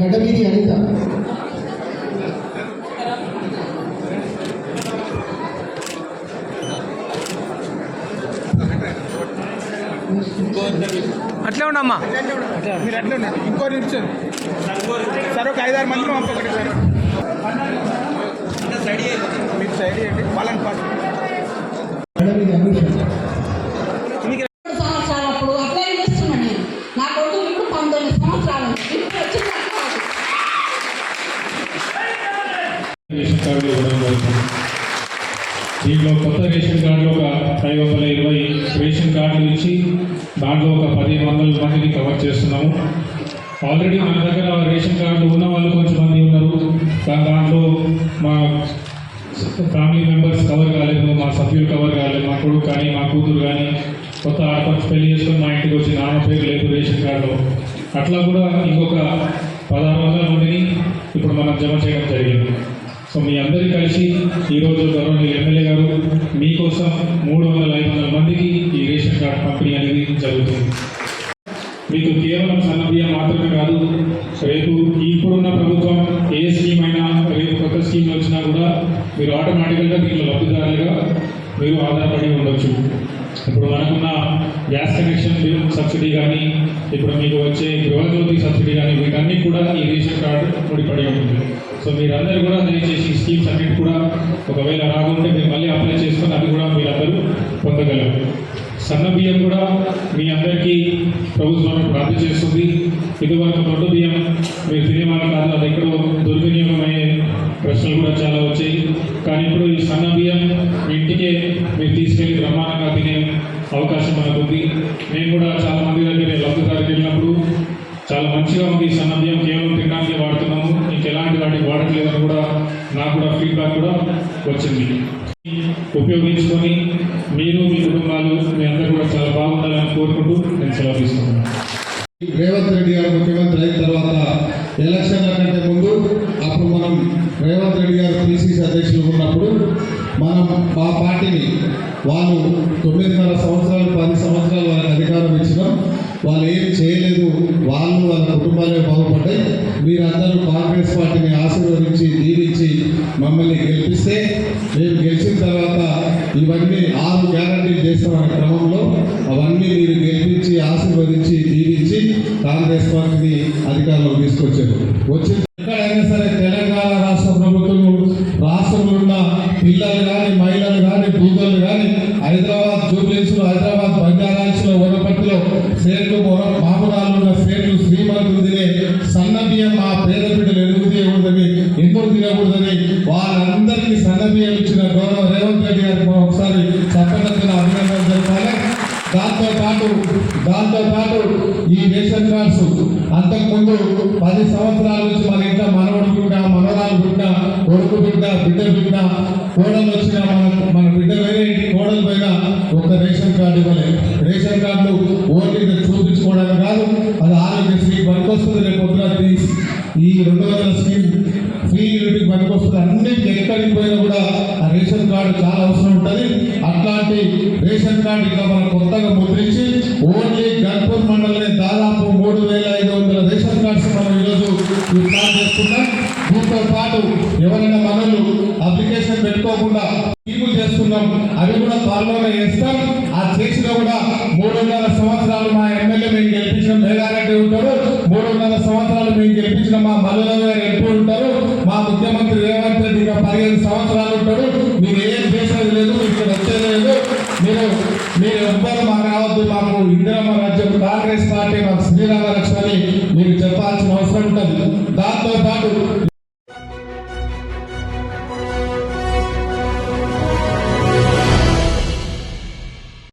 గడ్డమీది అనిత అట్లే ఉండమ్మా. మీరు అట్లా ఉండండి. ఇంకో నిమిషం సార్ ఒక ఐదారు మంది పంపకండి సార్. మీరు సైడ్ చేయండి వాళ్ళని పాస్. గడ్డమీది అనుష దీంట్లో కొత్త రేషన్ కార్డులు ఒక ఐదు వందల ఇరవై రేషన్ కార్డులు ఇచ్చి దాంట్లో ఒక పదిహేను వందల మందిని కవర్ చేస్తున్నాము. ఆల్రెడీ మన దగ్గర రేషన్ కార్డు ఉన్న వాళ్ళు కొంచెం మంది ఉన్నారు దాంట్లో మా ఫ్యామిలీ మెంబర్స్ కవర్ కాలేదు మా సభ్యులు కవర్ కాలేదు మా కొడుకు కానీ మా కూతురు కానీ. కొత్త ఆడపడుచు పెళ్ళి చేసుకొని మా ఇంటికి వచ్చి నాన్న పేరు లేదు రేషన్ కార్డులో. అట్లా కూడా ఇంకొక పదహారు వందల మందిని ఇప్పుడు మనం జమ చేయడం జరిగింది. సో మీ అందరికీ కలిసి ఈరోజు గవర్నర్ ఎమ్మెల్యే గారు మీకోసం మూడు వందల ఐదు వందల మందికి ఈ రేషన్ కార్డ్ పంపిణీ అనేది జరుగుతుంది. మీకు కేవలం సన్న మాత్రమే కాదు రేపు ఇప్పుడున్న ప్రభుత్వం ఏ స్కీమ్ అయినా రేపు కొత్త స్కీమ్ వచ్చినా కూడా మీరు ఆటోమేటిక్గా దీంట్లో లబ్ధిదారులుగా మీరు ఆధారపడి ఉండొచ్చు. ఇప్పుడు మనకున్న గ్యాస్ కనెక్షన్ బిల్ సబ్సిడీ కానీ ఇప్పుడు మీకు వచ్చే గృహజ్యోతి సబ్సిడీ కానీ వీటన్నీ కూడా ఈ రేషన్ కార్డు ముడిపడి ఉంటుంది. సో మీరందరూ కూడా దయచేసి ఈ స్కీమ్స్ అన్నిటి కూడా ఒకవేళ రాకుంటే మీరు మళ్ళీ అప్లై చేసుకొని అది కూడా మీరందరూ పొందగలరు. సన్న బియ్యం కూడా మీ అందరికీ ప్రభుత్వం ప్రార్థన చేస్తుంది. ఇదివరకు దొడ్డు బియ్యం మీరు తినేవాళ్ళు కాదు అది ఎక్కడో దుర్వినియోగం అయ్యే ప్రశ్నలు కూడా చాలా వచ్చాయి. కానీ ఇప్పుడు ఈ సన్న బియ్యం ఇంటికే మీరు తీసుకెళ్ళి బ్రహ్మాండంగా అవకాశం మనకు ఉంది నేను కూడా చాలా మంది దగ్గర లబ్ధిదారికి వెళ్ళినప్పుడు చాలా మంచిగా ఉంది. ఈ సన్న కేవలం తినడానికి వాడుతున్నాము. ఇంకెలాంటి వాటికి వాడట్లేదని కూడా నాకు కూడా ఫీడ్బ్యాక్ కూడా వచ్చింది. ఉపయోగించుకొని మీరు మీ కుటుంబాలు మీ అందరూ కూడా చాలా బాగుండాలని కోరుకుంటూ నేను సెలవు తీసుకుంటున్నాను. రేవంత్ రెడ్డి గారు ముఖ్యమంత్రి అయిన తర్వాత ఎలక్షన్ల కంటే ముందు అప్పుడు మనం రేవంత్ రెడ్డి గారు పిసిసి అధ్యక్షులు ఉన్నప్పుడు మనం మా పార్టీని వాళ్ళు తొమ్మిదిన్నర సంవత్సరాలు పది సంవత్సరాలు వాళ్ళకి అధికారం ఇచ్చినాం. వాళ్ళు ఏం చేయలేదు. వాళ్ళు వాళ్ళ కుటుంబాలే బాగుపడ్డాయి. మీరందరూ కాంగ్రెస్ పార్టీని ఆశీర్వదించి దీవించి మమ్మల్ని గెలిపిస్తే మేము గెలిచిన తర్వాత ఇవన్నీ ఆరు గ్యారంటీ చేస్తామనే క్రమంలో అవన్నీ మీరు గెలిపించి ఆశీర్వదించి దీవించి కాంగ్రెస్ పార్టీని అధికారంలో తీసుకొచ్చారు. వచ్చిన వనపర్తిలో స్టేట్లు మామూలు ఉన్న స్టేట్లు శ్రీమంతులు తినే సన్న బియ్యం మా పేద బిడ్డలు ఎందుకు తీయకూడదని ఎందుకు తినకూడదని వాళ్ళందరికీ సన్న బియ్యం ఇచ్చిన గౌరవ రేవంత్ రెడ్డి గారికి ఒకసారి చట్టబద్ధ అభినందనలు జరపాలి దాంతో పాటు దాంతో పాటు ఈ రేషన్ కార్డ్స్ అంతకుముందు పది సంవత్సరాల నుంచి మన ఇంట్లో మనవడు బిడ్డ మనవరాలు బిడ్డ కొడుకు బిడ్డ బిడ్డ బిడ్డ కోడలు వచ్చిన మన మన బిడ్డ వేరే కోడలు పైన ఒక రేషన్ కార్డు ఇవ్వలేదు రేషన్ కార్డు ఓన్లీ ఇది చూపించుకోవడానికి కాదు అది వస్తుంది రేపు ఈ రెండు వందల స్కీమ్ ఫ్రీ యూనిట్కి పనికొస్తుంది. అన్నిటికి ఎక్కడికి పోయినా కూడా ఆ రేషన్ కార్డు చాలా అవసరం ఉంటుంది. అట్లాంటి రేషన్ కార్డు ఇంకా మనం కొత్తగా ముద్రించి ఓన్లీ గన్పూర్ మండలనే దాదాపు మూడు వేల ఐదు వందల రేషన్ కార్డ్స్ మనం ఈరోజు ఈ ప్లాన్ చేస్తున్నాం. దీంతో పాటు ఎవరైనా మనలు అప్లికేషన్ పెట్టుకోకుండా స్కీములు చేస్తున్నాం. అవి కూడా త్వరలోనే చేస్తాం. ఆ చేసిన కూడా మూడున్నర సంవత్సరాలు మా ఎమ్మెల్యే మేము గెలిపించిన మేఘారెడ్డి ఉంటారు సంవత్సరాలు మేము గెలిపించిన మా మల్లెల గారు ఎప్పుడు ఉంటారు మా ముఖ్యమంత్రి రేవంత్ రెడ్డి ఇంకా పదిహేను సంవత్సరాలు ఉంటారు. మీరు ఏం చేసేది లేదు ఇక్కడ వచ్చేది లేదు. మీరు మీరు ఎవ్వరు మాకు రావద్దు మాకు ఇందిరమ్మ రాజ్యం కాంగ్రెస్ పార్టీ మాకు శ్రీరామ లక్ష్మణి మీకు చెప్పాల్సిన అవసరం ఉంటుంది. దాంతో పాటు